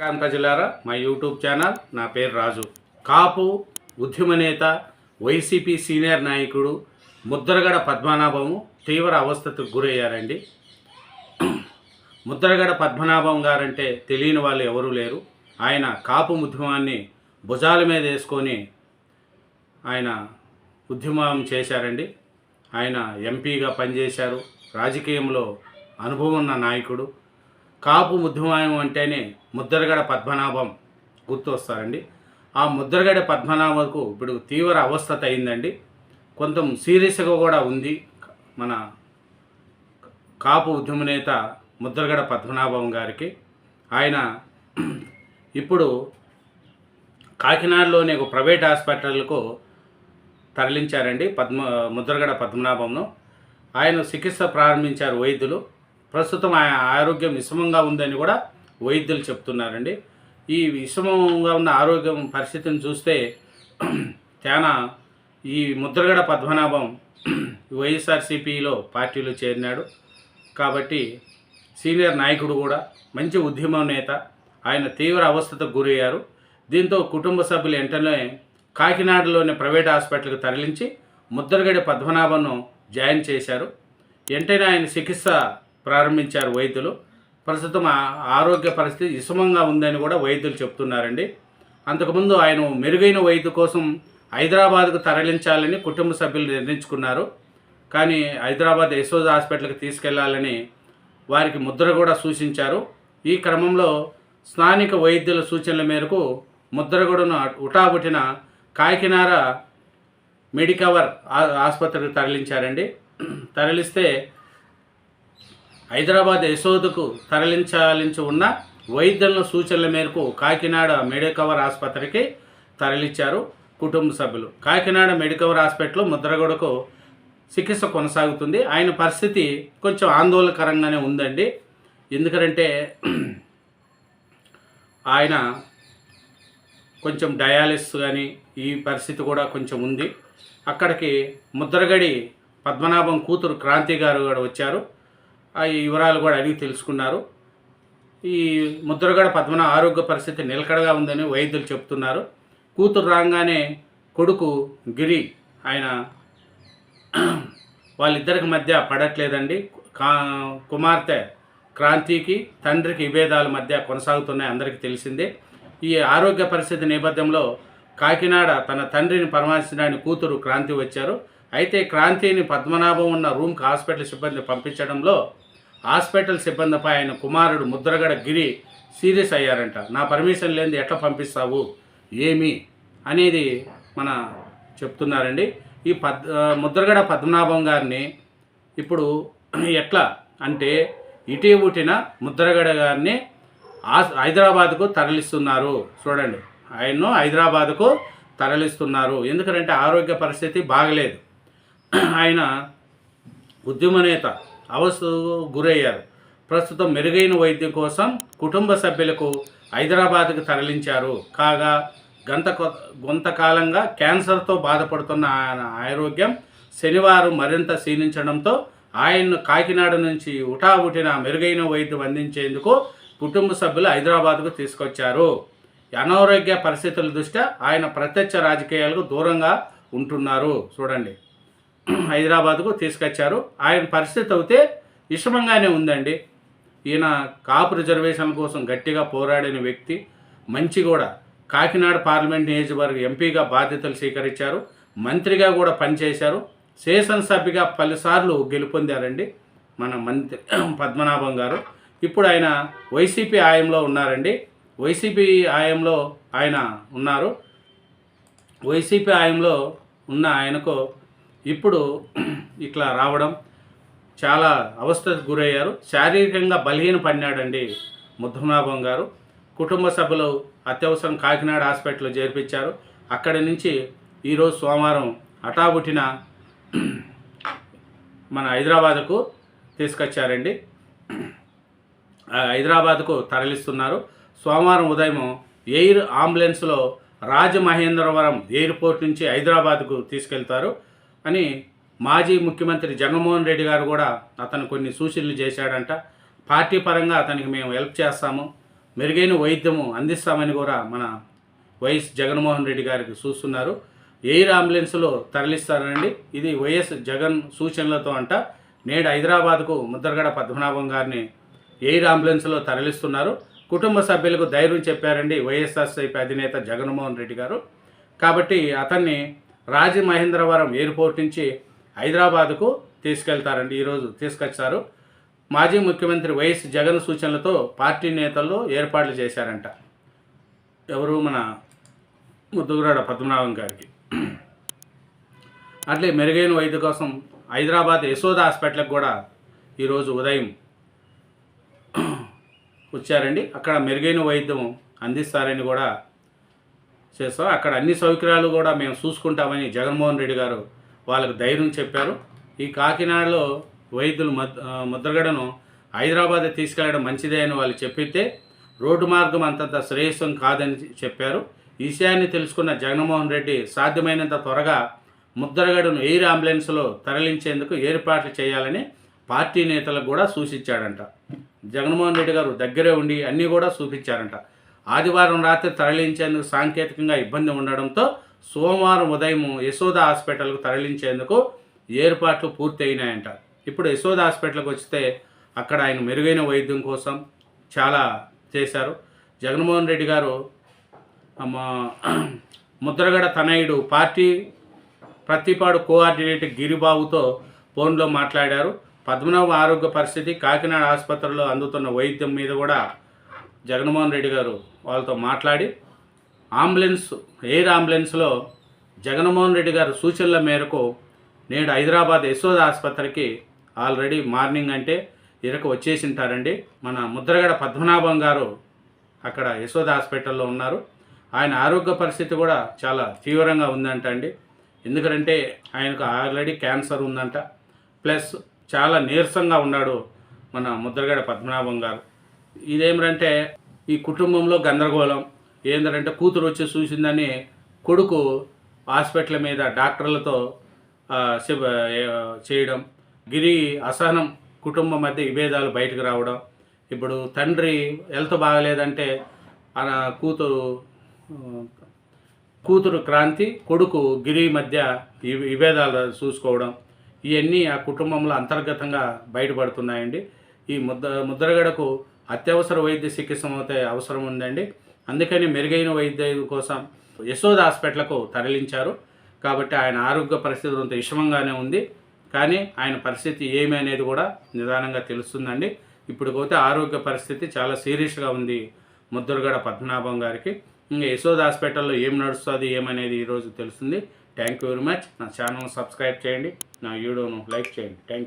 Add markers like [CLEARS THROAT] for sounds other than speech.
నమస్కారం ప్రజలారా మా యూట్యూబ్ ఛానల్ నా పేరు రాజు. కాపు ఉద్యమ నేత వైసీపీ సీనియర్ నాయకుడు ముద్రగడ పద్మనాభము తీవ్ర అవస్థకు గురయ్యారండి. ముద్రగడ పద్మనాభం గారంటే తెలియని వాళ్ళు ఎవరూ లేరు. ఆయన కాపు ఉద్యమాన్ని భుజాల మీద వేసుకొని ఆయన ఉద్యమం చేశారండి. ఆయన ఎంపీగా పనిచేశారు. రాజకీయంలో అనుభవం ఉన్న నాయకుడు. కాపు ఉద్యమం అంటేనే ముద్రగడ పద్మనాభం గుర్తొస్తారండి. ఆ ముద్రగడ పద్మనాభకు ఇప్పుడు తీవ్ర అవస్థత అయిందండి. కొంచెం సీరియస్గా కూడా ఉంది మన కాపు ఉద్యమ నేత ముద్రగడ పద్మనాభం గారికి. ఆయన ఇప్పుడు కాకినాడలోని ఒక ప్రైవేట్ హాస్పిటల్కు తరలించారండి పద్మ ముద్రగడ పద్మనాభంను. ఆయన చికిత్స ప్రారంభించారు వైద్యులు. ప్రస్తుతం ఆయన ఆరోగ్యం విషమంగా ఉందని కూడా వైద్యులు చెప్తున్నారండి. ఈ విషమంగా ఉన్న ఆరోగ్యం పరిస్థితిని చూస్తే [CLEARS THROAT] చాలా ఈ ముద్రగడ పద్మనాభం [CLEARS THROAT] వైఎస్ఆర్సీపీలో పార్టీలో చేరినాడు. కాబట్టి సీనియర్ నాయకుడు కూడా మంచి ఉద్యమ నేత. ఆయన తీవ్ర అవస్థకు గురయ్యారు. దీంతో కుటుంబ సభ్యులు వెంటనే కాకినాడలోని ప్రైవేట్ హాస్పిటల్కి తరలించి ముద్రగడి పద్మనాభంను జాయిన్ చేశారు. వెంటనే ఆయన చికిత్స ప్రారంభించారు వైద్యులు. ప్రస్తుతం ఆరోగ్య పరిస్థితి విషమంగా ఉందని కూడా వైద్యులు చెప్తున్నారండి. అంతకుముందు ఆయన మెరుగైన వైద్యు కోసం హైదరాబాద్కు తరలించాలని కుటుంబ సభ్యులు నిర్ణయించుకున్నారు. కానీ హైదరాబాద్ యశోద హాస్పిటల్కి తీసుకెళ్ళాలని వారికి ముద్ర కూడా సూచించారు. ఈ క్రమంలో స్థానిక వైద్యుల సూచనల మేరకు ముద్రగూడను ఉటాబుటిన కాకినాడ మెడికవర్ ఆసుపత్రికి తరలించారండి. తరలిస్తే హైదరాబాద్ యశోదకు తరలించాలించి ఉన్న వైద్యుల సూచనల మేరకు కాకినాడ మెడికవర్ ఆసుపత్రికి తరలించారు కుటుంబ సభ్యులు. కాకినాడ మెడికవర్ హాస్పిటల్లో ముద్రగొడకు చికిత్స కొనసాగుతుంది. ఆయన పరిస్థితి కొంచెం ఆందోళనకరంగానే ఉందండి. ఎందుకంటే ఆయన కొంచెం డయాలిసిస్ కానీ ఈ పరిస్థితి కూడా కొంచెం ఉంది. అక్కడికి ముద్రగడి పద్మనాభం కూతురు క్రాంతి గారు కూడా వచ్చారు. ఆ వివరాలు కూడా అడిగి తెలుసుకున్నారు. ఈ ముద్రగడ పద్మన ఆరోగ్య పరిస్థితి నిలకడగా ఉందని వైద్యులు చెప్తున్నారు. కూతురు రాగానే కొడుకు గిరి ఆయన వాళ్ళిద్దరికి మధ్య పడట్లేదండి. కా కుమార్తె క్రాంతికి తండ్రికి విభేదాల మధ్య కొనసాగుతున్నాయి అందరికీ తెలిసిందే. ఈ ఆరోగ్య పరిస్థితి నేపథ్యంలో కాకినాడ తన తండ్రిని పరామర్శించడానికి కూతురు క్రాంతి వచ్చారు. అయితే క్రాంతిని పద్మనాభం ఉన్న రూమ్కి హాస్పిటల్ సిబ్బంది పంపించడంలో హాస్పిటల్ సిబ్బందిపై ఆయన కుమారుడు ముద్రగడ గిరి సీరియస్ అయ్యారంట. నా పర్మిషన్ లేనిది ఎట్లా పంపిస్తావు? ఏమి? అనేది మన చెప్తున్నారండి. ఈ పద్ ముద్రగడ పద్మనాభం గారిని ఇప్పుడు [CLEARS THROAT] ఎట్లా అంటే ఇటీవుటిన ముద్రగడ గారిని ఆ- హైదరాబాద్కు తరలిస్తున్నారు. చూడండి. ఆయన్ను హైదరాబాద్కు తరలిస్తున్నారు. ఎందుకంటే ఆరోగ్య పరిస్థితి బాగలేదు. ఆయన ఉద్యమ నేత అవస్థకు గురయ్యారు. ప్రస్తుతం మెరుగైన వైద్యం కోసం కుటుంబ సభ్యులకు హైదరాబాద్కు తరలించారు. కాగా గంత కొ- కొంతకాలంగా క్యాన్సర్తో బాధపడుతున్న ఆయన ఆరోగ్యం శనివారం మరింత క్షీణించడంతో ఆయన్ను కాకినాడ నుంచి ఉటాబుటిన మెరుగైన వైద్యం అందించేందుకు కుటుంబ సభ్యులు హైదరాబాద్కు తీసుకొచ్చారు. అనారోగ్య పరిస్థితుల దృష్ట్యా ఆయన ప్రత్యక్ష రాజకీయాలకు దూరంగా ఉంటున్నారు. చూడండి. హైదరాబాద్కు తీసుకొచ్చారు. ఆయన పరిస్థితి అయితే విషమంగానే ఉందండి. ఈయన కాపు రిజర్వేషన్ కోసం గట్టిగా పోరాడిన వ్యక్తి మంచి కూడా. కాకినాడ పార్లమెంట్ నియోజకవర్గ ఎంపీగా బాధ్యతలు స్వీకరించారు. మంత్రిగా కూడా పనిచేశారు. శాసనసభ్యుగా పలుసార్లు గెలుపొందారండి మన మంత్రి పద్మనాభం గారు. ఇప్పుడు ఆయన వైసీపీ ఆయంలో ఉన్నారండి. వైసీపీ ఆయంలో ఆయన ఉన్నారు. వైసీపీ ఆయంలో ఉన్న ఆయనకు ఇప్పుడు ఇట్లా రావడం చాలా అవస్థకు గురయ్యారు. శారీరకంగా బలహీన పడినాడండి ముద్దనాభం గారు. కుటుంబ సభ్యులు అత్యవసరం కాకినాడ హాస్పిటల్లో చేర్పించారు. అక్కడి నుంచి ఈరోజు సోమవారం అటాబుటిన మన హైదరాబాద్కు తీసుకొచ్చారండి. హైదరాబాద్కు తరలిస్తున్నారు. సోమవారం ఉదయం ఎయిర్ అంబులెన్స్లో రాజమహేంద్రవరం ఎయిర్పోర్ట్ నుంచి హైదరాబాద్కు తీసుకెళ్తారు. అని మాజీ ముఖ్యమంత్రి జగన్మోహన్ రెడ్డి గారు కూడా అతను కొన్ని సూచనలు చేశాడంట. పార్టీ పరంగా అతనికి మేము హెల్ప్ చేస్తాము. మెరుగైన వైద్యము అందిస్తామని కూడా మన వైఎస్ జగన్మోహన్ రెడ్డి గారికి చూస్తున్నారు ఎయిర్ అంబులెన్స్లో తరలిస్తారండి. ఇది వైఎస్ జగన్ సూచనలతో అంట. నేడు హైదరాబాద్కు ముద్రగడ పద్మనాభం గారిని ఎయిర్ అంబులెన్స్లో తరలిస్తున్నారు. కుటుంబ సభ్యులకు ధైర్యం చెప్పారండి వైఎస్ఆర్సీపీ అధినేత జగన్మోహన్ రెడ్డి గారు. కాబట్టి అతన్ని రాజమహేంద్రవరం ఎయిర్పోర్ట్ నుంచి హైదరాబాద్కు తీసుకెళ్తారండి. ఈరోజు తీసుకొచ్చారు. మాజీ ముఖ్యమంత్రి వైఎస్ జగన్ సూచనలతో పార్టీ నేతలు ఏర్పాట్లు చేశారంట. ఎవరు? మన ముద్దుగురాడ పద్మనాభం గారికి. అట్లే మెరుగైన వైద్య కోసం హైదరాబాద్ యశోద హాస్పిటల్కి కూడా ఈరోజు ఉదయం వచ్చారండి. అక్కడ మెరుగైన వైద్యం అందిస్తారని కూడా చేస్తాం. అక్కడ అన్ని సౌకర్యాలు కూడా మేము చూసుకుంటామని జగన్మోహన్ రెడ్డి గారు వాళ్ళకు ధైర్యం చెప్పారు. ఈ కాకినాడలో వైద్యులు మద్ ముద్రగడను హైదరాబాద్ తీసుకెళ్ళడం మంచిదే అని వాళ్ళు చెప్పితే రోడ్డు మార్గం అంతంత శ్రేయస్సం కాదని చెప్పారు. ఈ విషయాన్ని తెలుసుకున్న జగన్మోహన్ రెడ్డి సాధ్యమైనంత త్వరగా ముద్రగడను ఎయిర్ అంబులెన్స్లో తరలించేందుకు ఏర్పాట్లు చేయాలని పార్టీ నేతలకు కూడా సూచించాడంట. జగన్మోహన్ రెడ్డి గారు దగ్గరే ఉండి అన్నీ కూడా చూపించారంట. ఆదివారం రాత్రి తరలించేందుకు సాంకేతికంగా ఇబ్బంది ఉండడంతో సోమవారం ఉదయం యశోద హాస్పిటల్కు తరలించేందుకు ఏర్పాట్లు పూర్తయినాయంట. ఇప్పుడు యశోద హాస్పిటల్కి వస్తే అక్కడ ఆయన మెరుగైన వైద్యం కోసం చాలా చేశారు. జగన్మోహన్ రెడ్డి గారు ముద్రగడ తనయుడు పార్టీ ప్రతిపాడు కోఆర్డినేటర్ గిరిబాబుతో ఫోన్లో మాట్లాడారు. పద్మనాభ ఆరోగ్య పరిస్థితి కాకినాడ ఆసుపత్రిలో అందుతున్న వైద్యం మీద కూడా జగన్మోహన్ రెడ్డి గారు వాళ్ళతో మాట్లాడి అంబులెన్స్ ఎయిర్ అంబులెన్స్లో జగన్మోహన్ రెడ్డి గారు సూచనల మేరకు నేడు హైదరాబాద్ యశోద ఆసుపత్రికి ఆల్రెడీ మార్నింగ్ అంటే ఇరక వచ్చేసింటారండి. మన ముద్రగడ పద్మనాభం గారు అక్కడ యశోద హాస్పిటల్లో ఉన్నారు. ఆయన ఆరోగ్య పరిస్థితి కూడా చాలా తీవ్రంగా ఉందంట అండి. ఎందుకంటే ఆయనకు ఆల్రెడీ క్యాన్సర్ ఉందంట. ప్లస్ చాలా నీరసంగా ఉన్నాడు మన ముద్రగడ పద్మనాభం గారు. ఇదేమిటంటే ఈ కుటుంబంలో గందరగోళం. ఏంటంటే కూతురు వచ్చి చూసిందని కొడుకు హాస్పిటల్ మీద డాక్టర్లతో చేయడం. గిరి అసహనం కుటుంబం మధ్య విభేదాలు బయటకు రావడం. ఇప్పుడు తండ్రి హెల్త్ బాగలేదంటే ఆ కూతురు కూతురు క్రాంతి కొడుకు గిరి మధ్య విభేదాలు చూసుకోవడం. ఇవన్నీ ఆ కుటుంబంలో అంతర్గతంగా బయటపడుతున్నాయండి. ఈ ముద్ద ముద్రగడకు అత్యవసర వైద్య చికిత్స అయితే అవసరం ఉందండి. అందుకని మెరుగైన వైద్యం కోసం యశోద హాస్పిటల్కు తరలించారు. కాబట్టి ఆయన ఆరోగ్య పరిస్థితి కొంత విషమంగానే ఉంది. కానీ ఆయన పరిస్థితి ఏమి అనేది కూడా నిదానంగా తెలుస్తుందండి. ఇప్పుడు పోతే ఆరోగ్య పరిస్థితి చాలా సీరియస్గా ఉంది ముద్దురుగడ పద్మనాభం గారికి. ఇంకా యశోద హాస్పిటల్లో ఏం నడుస్తుంది ఏమనేది ఈరోజు తెలుస్తుంది. Thank you very much. నా ఛానల్ సబ్స్క్రైబ్ చేయండి. నా వీడియోను లైక్ చేయండి. Thank you.